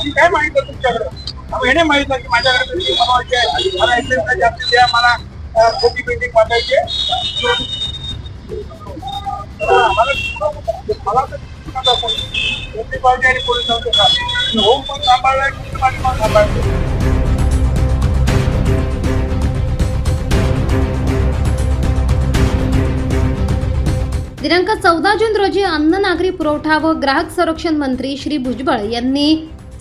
आम्ही काय मागितलं तुमच्याकडे? हे मागितलं की माझ्याकडे बनवायची आहे? मला एक्सेस जास्त द्या मला खोटी बिल्डिंग बांधायची मला तर आणि पोलीस होम पण पण दिनांक चौदा जून रोजी अन्न नागरी पुरवठा व ग्राहक संरक्षण मंत्री श्री भुजबळ यांनी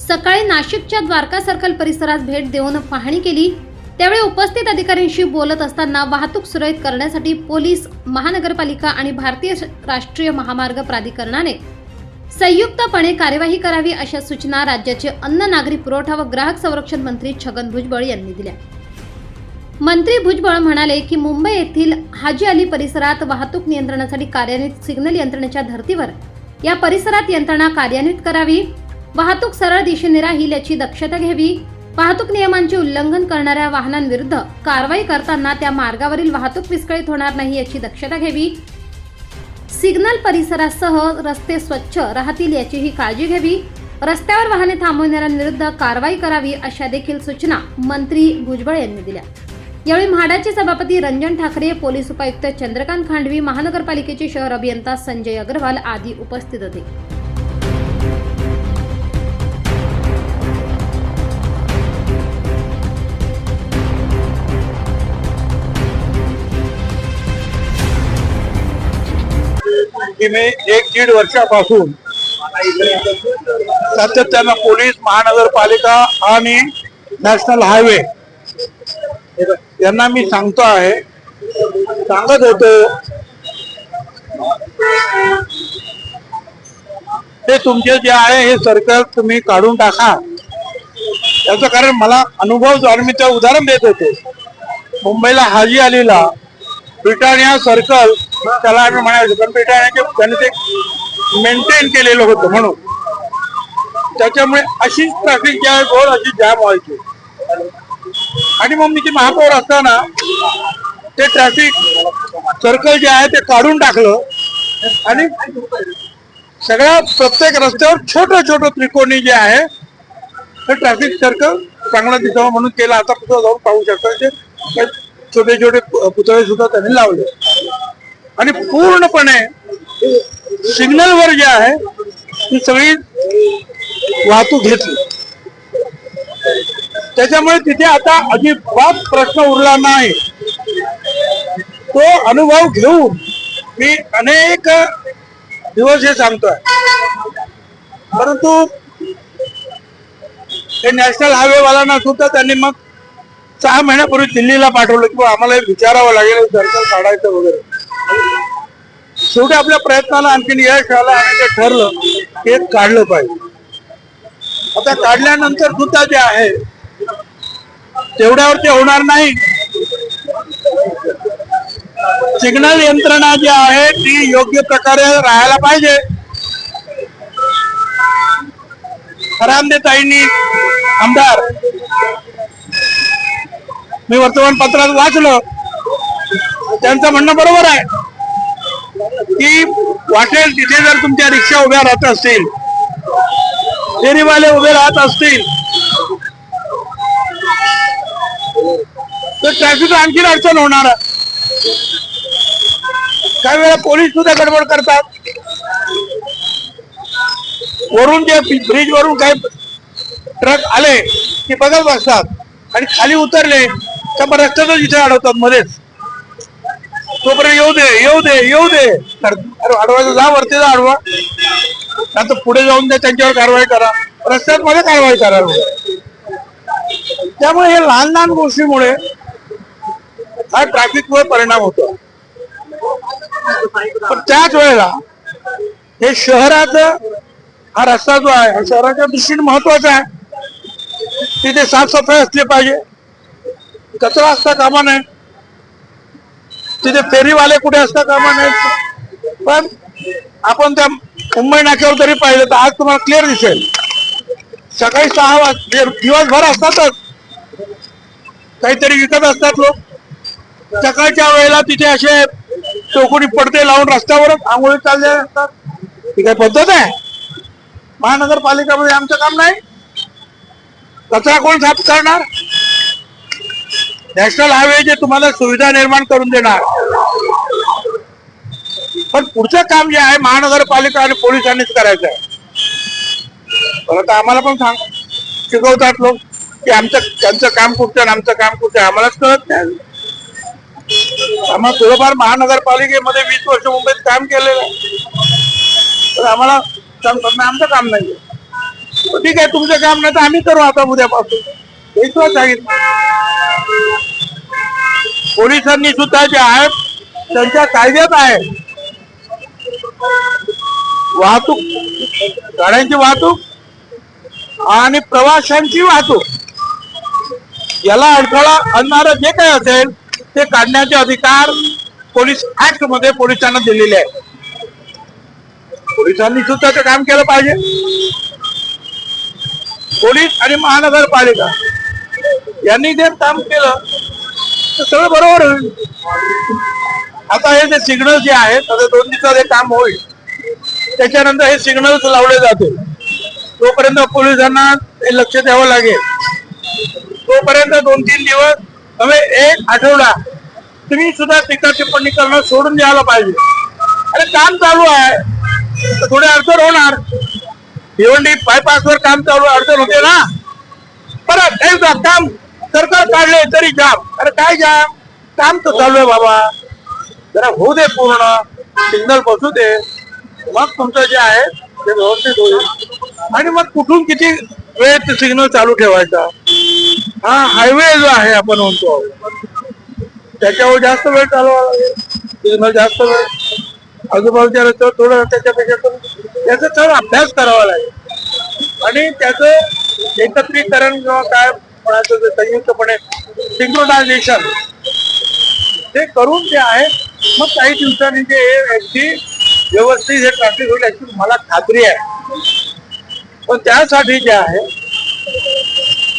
सकाळी नाशिकच्या द्वारका सर्कल परिसरात भेट देऊन पाहणी केली. त्यावेळी उपस्थित अधिकाऱ्यांशी बोलत असताना वाहतूक सुरळीत करण्यासाठी पोलीस महानगरपालिका आणि भारतीय राष्ट्रीय महामार्ग प्राधिकरणाने संयुक्तपणे कार्यवाही करावी अशा सूचना राज्याचे अन्न नागरी पुरवठा व ग्राहक संरक्षण मंत्री छगन भुजबळ यांनी दिल्या. मंत्री भुजबळ म्हणाले की मुंबई येथील हाजी अली परिसरात वाहतूक नियंत्रणासाठी कार्यान्वित सिग्नल यंत्रणेच्या धर्तीवर या परिसरात यंत्रणा कार्यान्वित करावी. वाहतूक सरळ दिशेने राहील याची दक्षता घ्यावी. वाहतूक नियमांचे उल्लंघन करणाऱ्या वाहनांविरुद्ध कारवाई करताना त्या मार्गावरील वाहतूक विस्कळीत होणार नाही याची दक्षता घ्यावी. सिग्नल परिसरासह रस्ते स्वच्छ राहतील याचीही काळजी घ्यावी. रस्त्यावर वाहने थांबवणाऱ्यांविरुद्ध कारवाई करावी अशा देखील सूचना मंत्री भुजबळ यांनी दिल्या. यावेळी म्हाडाचे सभापती रंजन ठाकरे पोलीस उपायुक्त चंद्रकांत खांडवी महानगरपालिकेचे शहर अभियंता संजय अग्रवाल आदी उपस्थित होते. की मी एक दीड वर्षापासून सातत्यानं पोलीस महानगरपालिका आणि नॅशनल हायवे यांना मी सांगतो आहे. सांगत होतो. ते तुमचे जे आहे हे सर्कल तुम्ही काढून टाका. याचं कारण मला अनुभव जो मी ते उदाहरण देत होते. मुंबईला हाजी अलीला ब्रिटानिया सर्कल त्याला आम्ही म्हणायचो कारण ब्रिटानियाचे त्यांनी ते मेंटेन केलेलं होतं म्हणून. त्याच्यामुळे अशीच ट्रॅफिक जी आहे रोड अशी जाम व्हायची. आणि मग मी ते महापौर असताना ते ट्रॅफिक सर्कल जे आहे ते काढून टाकलं. आणि सगळ्या प्रत्येक रस्त्यावर छोटं छोटं त्रिकोणी जे आहे ते ट्रॅफिक सर्कल चांगलं दिसावं म्हणून केलं. आता कुठं जाऊन पाहू शकतो ते छोटे छोटे पुतळे सुद्धा त्यांनी लावले. आणि पूर्णपणे सिग्नलवर जे आहे ती सगळी वाहतूक घेतली. त्याच्यामुळे तिथे आता अजिबात प्रश्न उरला नाही. तो अनुभव घेऊन मी अनेक दिवस हे सांगतोय. परंतु हे नॅशनल हायवे वाल्यांना सुद्धा त्यांनी मग सहा महिन्यापूर्वी दिल्लीला पाठवलं किंवा आम्हाला विचारावं लागेल सर्कल काढायचं वगैरे. शेवटी आपल्या प्रयत्नाला आणखीन यश आलं आणि ते ठरलं ते हे काढलं पाहिजे. आता काढल्यानंतर सुद्धा जे आहे तेवढ्यावर ते होणार नाही. सिग्नल यंत्रणा जी आहे ती योग्य प्रकारे राहायला पाहिजे. ताईंनी आमदार मी वर्तमानपत्रात वाचलं त्यांचं म्हणणं बरोबर आहे. की वाटेल तिथे जर तुमच्या रिक्षा उभ्या राहत असतील फेरीवाले उभे राहत असतील तर ट्रॅफिक आणखीन अडचण होणार काही वेळा पोलीस सुद्धा गडबड करतात. वरून जे ब्रिज वरून काही ट्रक आले की बघत बसतात आणि खाली उतरले तर मग रस्त्यातच इथे अडवतात मध्येच. तोपर्यंत येऊ दे येऊ दे येऊ दे. अरे अडवायचं जा वरती जा अडवा नंतर पुढे जाऊन द्या त्यांच्यावर कारवाई करा. रस्त्यात मध्ये कारवाई करा. त्यामुळे हे लहान लहान गोष्टीमुळे हा ट्रॅफिकवर परिणाम होतो. पण त्याच वेळेला हे शहराचं हा रस्ता जो आहे हा शहराच्या दृष्टीने महत्त्वाचा आहे. तिथे साफसफाई असली पाहिजे. कचरा असता कामा नये. तिथे फेरीवाले कुठे असता कामा नाही पण आपण त्या मुंबई नाक्यावर तरी पाहिलं तर आज तुम्हाला क्लिअर दिसेल. सकाळी सहा वाजता दिवसभर असतातच. काहीतरी विकत असतात लोक. सकाळच्या वेळेला तिथे असे चौकोनी पडदे लावून रस्त्यावरच आंघोळी चालले असतात ही काय पद्धत आहे? महानगरपालिकामध्ये आमचं काम नाही. कचरा कोण साफ करणार? नॅशनल हायवे जे तुम्हाला सुविधा निर्माण करून देणार. पण पुढचं काम जे आहे महानगरपालिका आणि पोलिसांनीच करायचं आहे परत आम्हाला पण सांग शिकवतात लोक की आमचं त्यांचं काम कुठचं आणि आमचं काम कुठचं आम्हालाच कळत नाही. आम्हाला थोडंफार महानगरपालिकेमध्ये वीस वर्ष मुंबईत काम केलेलं आहे. तर आम्हाला सांगतात नाही आमचं काम नाही ठीक आहे तुमचं काम नाही तर आम्ही करू आता उद्यापासून. हेच सांगितलं. पोलिसांनी सुद्धा जे आहे त्यांच्या कायद्यात आहे. वाहतूक गाड्यांची वाहतूक आणि प्रवाशांची वाहतूक. याला अडथळा आणणारं जे काही असेल ते काढण्याचे अधिकार पोलीस ऍक्टमध्ये पोलिसांना दिलेले आहे पोलिसांनी सुद्धा ते काम केलं पाहिजे. पोलीस आणि महानगरपालिका. यांनी जे काम केलं तर सगळं बरोबर होईल. आता हे जे सिग्नल जे आहेत आता दोन दिवसात हे काम होईल. त्याच्यानंतर हे सिग्नल्स लावले जातील. तोपर्यंत पोलिसांना हे लक्ष द्यावं लागेल. तोपर्यंत दोन तीन दिवस हवे एक आठवडा तुम्ही सुद्धा टीका टिप्पणी करणं सोडून द्यायला पाहिजे. अरे काम चालू आहे. तर थोडे अडचण होणार. भिवंडी बायपासवर काम चालू आहे, अडचण होते ना. परत एकदा काम सरकार काढले तरी जाम. अरे काय जाम? काम तर चालू आहे बाबा. जरा होऊ दे पूर्ण. सिग्नल बसू दे. मग तुमचं जे आहे ते व्यवस्थित होईल. आणि मग कुठून किती वेळ सिग्नल चालू ठेवायचा? हा हायवे जो आहे आपण म्हणतो. त्याच्यावर जास्त वेळ चालवा लागेल. सिग्नल जास्त वेळ. आजूबाजूच्या रस्त्यावर थोडं त्याच्यापेक्षा त्याचा थोडा अभ्यास करावा लागेल. आणि त्याचं एकत्रीकरण किंवा काय कोणाचं संयुक्तपणे सिंक्रोनायझेशन ते करून जे आहे मग काही दिवसांनी जे हे व्यवस्थित हे ट्रान्सलेट होईल याची मला खात्री आहे. पण त्यासाठी जे आहे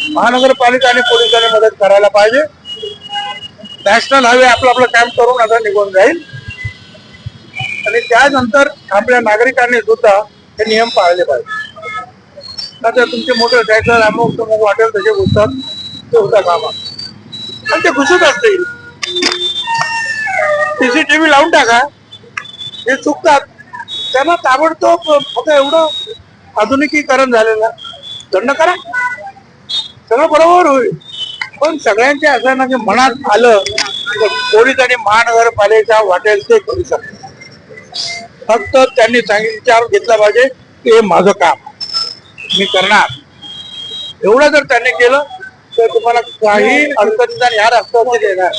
महानगरपालिका आणि पोलिसांनी मदत करायला पाहिजे. नॅशनल हायवे आपलं आपलं काम करून आता निघून जाईल. आणि त्यानंतर आपल्या नागरिकांनी सुद्धा हे नियम पाळले पाहिजे. आता तुमचे मोटरसायकल अमुक तमुक वाटेल तसे घुसतात. ते होता कामा आणि ते घुसत असतील. सीसीटीव्ही लावून टाका. हे चुकतात. त्यांना ताबडतोब आता एवढं आधुनिकीकरण झालेलं. दंड करा. सगळं बरोबर होईल. पण सगळ्यांच्या असं ना की मनात आलं तर पोलीस आणि महानगरपालिका वाटेल ते करू शकतात. फक्त त्यांनी सांगितलं विचार घेतला पाहिजे की हे माझं काम. मी करणार. एवढं जर त्यांनी केलं तर तुम्हाला काही अडचणीचा ह्या रस्त्यावरती देणार.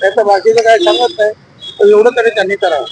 त्याचं बाकीचं काय सांगत नाही तर एवढं तरी त्यांनी करावं.